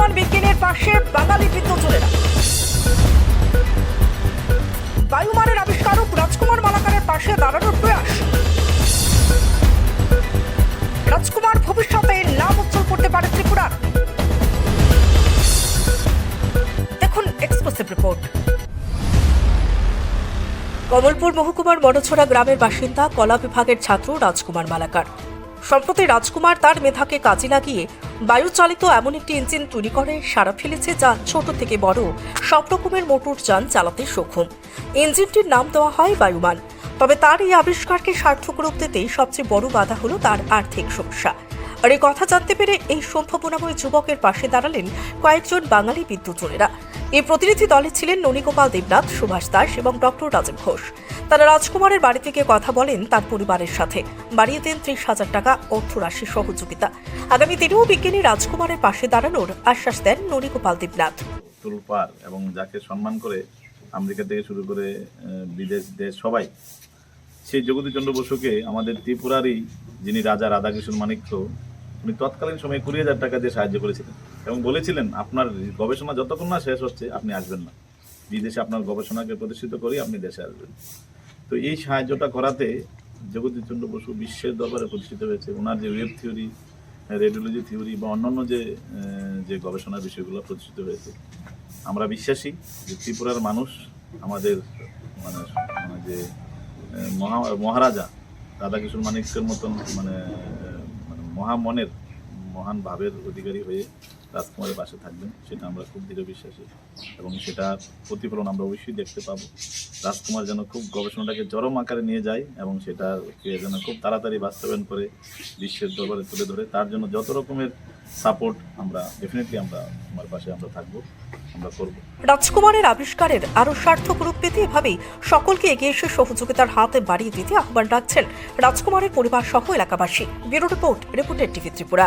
উদীয়মান বিজ্ঞানের পাশে বাঙালি বিদ্যুৎরা বায়ুমানের আবিষ্কারক রাজকুমার মালাকারের পাশে দাঁড়ানোর প্রয়াস। রাজকুমার ভবিষ্যতে নাম উজ্জ্বল করতে পারে ত্রিপুরার। দেখুন এক্সক্লুসিভ রিপোর্ট। কমলপুর মহকুমার মনছড়া গ্রামের বাসিন্দা, কলা বিভাগের ছাত্র রাজকুমার মালাকার। সম্প্রতি রাজকুমার তার মেধাকে কাজে লাগিয়ে বায়ুচালিত এমন একটি ইঞ্জিন তৈরি করে, সারা ফেলেছে যা ছোট থেকে বড়। সব রকমের মোটর যান চালাতে সক্ষম। ইঞ্জিনটির নাম দেওয়া হয় বায়ুমান। তবে তার এই আবিষ্কারকে সার্থক রূপ দিতেই সবচেয়ে বড় বাধা হলো তার আর্থিক সমস্যা। আর এই কথা জানতে পেরে এই সম্ভাবনাময় যুবকের পাশে দাঁড়ালেন কয়েকজন বাঙালি বিদ্যুৎরা এই প্রতিনিধি দলে ছিলেন ননীগোপাল দেবনাথ, সুভাষ দাস এবং ডক্টর রাজীব ঘোষ। তারা রাজকুমারের বাড়ি থেকে কথা বলেন তার পরিবারের সাথে। বাড়িয়ে দেন ত্রিশ হাজার টাকা অর্থরাশি সহযোগিতা। আগামী দিনেও বিজ্ঞানী রাজকুমারের পাশে দাঁড়ানোর আশ্বাস দেন ননীগোপাল দেবনাথ। তুলপার এবং যাকে সম্মান করে আমেরিকা থেকে শুরু করে বিদেশ, দেশ সবাই সেই জগদীচন্দ্র বসুকে আমাদের ত্রিপুরারই যিনি রাজা রাধাকৃষ্ণ মানিক্য উনি তৎকালীন সময়ে কুড়ি হাজার টাকা দিয়ে সাহায্য করেছিলেন। এবং বলেছিলেন, আপনার গবেষণা যতক্ষণ না শেষ হচ্ছে, আপনি আসবেন না। বিদেশে আপনার গবেষণাকে প্রতিষ্ঠিত করি, আপনি দেশে আসবেন। তো এই সাহায্যটা করাতে জগদীশচন্দ্র বসু বিশ্বের দরবারে প্রতিষ্ঠিত হয়েছে। ওনার যে ওয়েব থিওরি, রেডিওলজি থিওরি বা অন্যান্য যে যে গবেষণার বিষয়গুলো প্রতিষ্ঠিত হয়েছে, আমরা বিশ্বাসী যে ত্রিপুরার মানুষ আমাদের মানে মানে যে মহারাজা রাধাকিশোর মানিকের মতন মানে মানে মহামনের, মহান ভাবের অধিকারী হয়ে রাজকুমারের পাশে থাকবেন সেটা আমরা খুব দৃঢ় বিশ্বাসী। এবং সেটা প্রতিফলন আমরা অবশ্যই দেখতে পাবো। রাজকুমার যেন খুব গবেষণাটাকে চরম আকারে নিয়ে যায় এবং সেটাকে যেন খুব তাড়াতাড়ি বাস্তবায়ন করে বিশ্বের দরবারে তুলে ধরে, তার জন্য যত রকমের সাপোর্ট আমরা ডেফিনেটলি আমরা আমার পাশে আমরা থাকব, আমরা করব। রাজকুমারের আবিষ্কারের আরও সার্থক রূপ পেতে এভাবেই সকলকে এগিয়ে এসে সহযোগিতার হাতে বাড়িয়ে দিতে আহ্বান রাখছেন রাজকুমারের পরিবার সহ এলাকাবাসী। ব্যুরো রিপোর্ট, রিপোর্টের TV Tripura.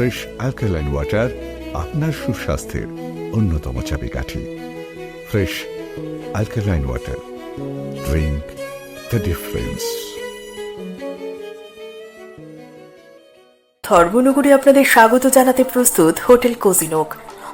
Fresh alkaline water আপনার সুস্বাস্থ্যের অন্যতম চাবিকাঠি। Fresh alkaline water drink the difference ধর্মনগরে আপনাদের স্বাগত জানাতে প্রস্তুত হোটেল কোজিনোক।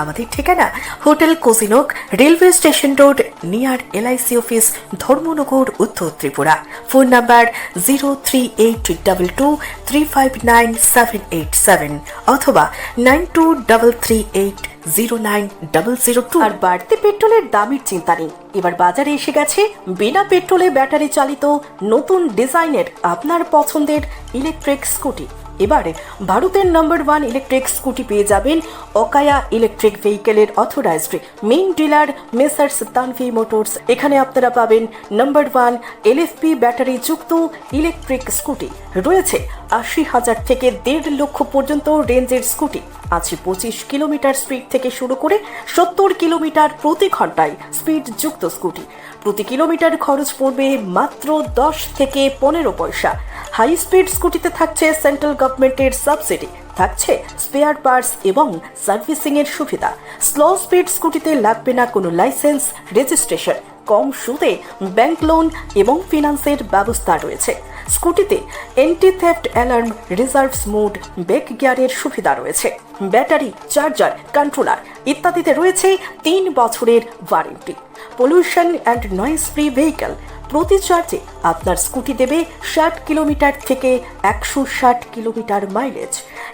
আমাদের ঠিকানা hotel কোজিনোক railway station road, near LIC office, Dharmanagar, উত্তর Tripura. Phone number zero three eight double two three five nine seven eight seven অথবা nine two double three eight zero nine double zero two. আর বাড়তি পেট্রোলের দামের চিন্তা নেই। এবার বাজারে এসে গেছে বিনা পেট্রোলে ব্যাটারি চালিত নতুন ডিজাইনের আপনার পছন্দের ইলেকট্রিক স্কুটি এবারে ভারতের নাম্বার ওয়ান ইলেকট্রিক স্কুটি পেয়ে যাবেন Okaya electric ভেহিকেলের authorized main dealer Messrs Tanvi Motors এখানে আপনারা পাবেন নাম্বার ওয়ান এলএফপি ব্যাটারি যুক্ত ইলেকট্রিক স্কুটি রয়েছে আশি হাজার থেকে দেড় লক্ষ পর্যন্ত রেঞ্জের স্কুটি আছে পঁচিশ কিলোমিটার স্পিড থেকে শুরু করে সত্তর কিলোমিটার প্রতি ঘন্টায় স্পিড যুক্ত স্কুটি প্রতি কিলোমিটার খরচ পড়বে মাত্র দশ থেকে পনেরো পয়সা। হাই স্পিড স্কুটিতে থাকছে সেন্ট্রাল গভর্নমেন্টের সাবসিডি। থাকছে স্পেয়ার পার্টস এবং সার্ভিসিং এর সুবিধা। স্লো স্পিড স্কুটিতে লাগবে না কোনো লাইসেন্স, রেজিস্ট্রেশন, কম সুদে ব্যাংক লোন এবং ফিনান্সের ব্যবস্থা রয়েছে। স্কুটিতে anti theft alarm reserves mode back গিয়ারের সুবিধা রয়েছে। ব্যাটারি চার্জার কন্ট্রোলার ইত্যাদিতে রয়েছে তিন বছরের warranty pollution and noise free vehicle প্রতি চার্জে আপনার স্কুটি দেবে ষাট কিলোমিটার থেকে একশো ষাট কিলোমিটার মাইলেজ